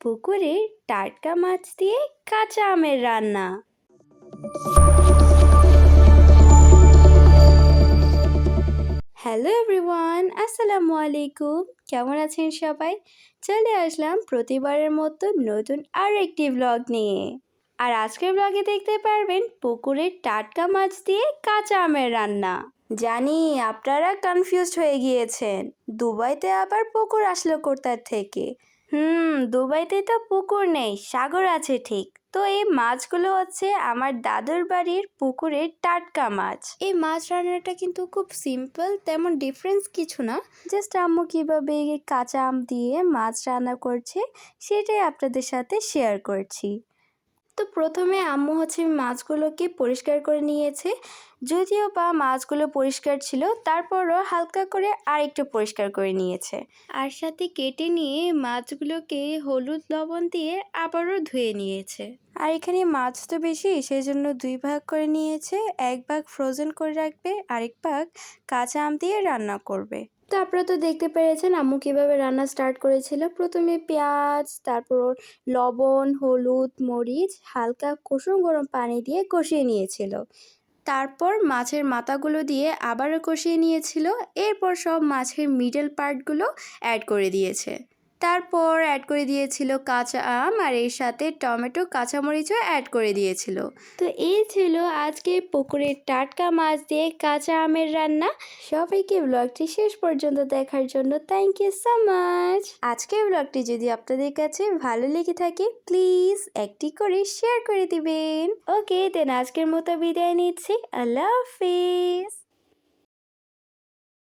পুকুরে টাটকা মাছ দিয়ে কাঁচা আমের রান্না। হ্যালো এভরিওয়ান, আসসালামু আলাইকুম। কেমন আছেন সবাই? চলে আসলাম প্রতিবারের মতো নতুন আর একটি ব্লগ নিয়ে। আর আজকের ব্লগে দেখতে পারবেন পুকুরের টাটকা মাছ দিয়ে কাঁচা আমের রান্না। জানি আপনারা কনফিউজড হয়ে গিয়েছেন। দুবাইতে আবার পুকুর আসলো কোথার থেকে? হুম দুবাইতে তো পুকুর নেই সাগর আছে ঠিক। তো এই মাছগুলো হচ্ছে আমার দাদুর বাড়ির পুকুরের টাটকা মাছ। এই মাছ রান্নাটা কিন্তু খুব সিম্পল তেমন ডিফারেন্স কিছু না। জাস্ট আম্মু কীভাবে কাঁচা আম দিয়ে মাছ রান্না করছে সেটাই আপনাদের সাথে শেয়ার করছি। তো প্রথমে আম্মু হচ্ছে মাছগুলোকে পরিষ্কার করে নিয়েছে। যদিও বা মাছগুলো পরিষ্কার ছিল, তারপরও হালকা করে আর একটু পরিষ্কার করে নিয়েছে। আর সাথে কেটে নিয়ে মাছগুলোকে হলুদ লবণ দিয়ে আবারও ধুয়ে নিয়েছে। আর এখানে মাছ তো বেশি সেই জন্য দুই ভাগ করে নিয়েছে। এক ভাগ ফ্রোজেন করে রাখবে, আরেক ভাগ কাঁচা আম দিয়ে রান্না করবে। তো আপনারা তো দেখতে পেরেছেন আম্মু কীভাবে রান্না স্টার্ট করেছিল। প্রথমে পেঁয়াজ, তারপর লবণ, হলুদ, মরিচ, হালকা কুসুম গরম পানি দিয়ে কষিয়ে নিয়েছিল। তারপর মাছের মাথাগুলো দিয়ে আবারও কষিয়ে নিয়েছিল। এরপর সব মাছের মিডল পার্টগুলো অ্যাড করে দিয়েছে। তারপর অ্যাড করে দিয়েছিল কাঁচা আম আর এর সাথে টমেটো কাঁচামরিচও অ্যাড করে দিয়েছিল। তো এই ছিল আজকে পুকুরের টাটকা মাছ দিয়ে কাঁচা আমের রান্না। সবাইকে ব্লগটি শেষ পর্যন্ত দেখার জন্য থ্যাংক ইউ সো মাচ আজকের ব্লগটি যদি আপনাদের কাছে ভালো লেগে থাকে প্লিজ একটি করে শেয়ার করে দিবেন। ওকে দেন আজকের মতো বিদায় নিচ্ছি। আল্লাহ হাফিজ।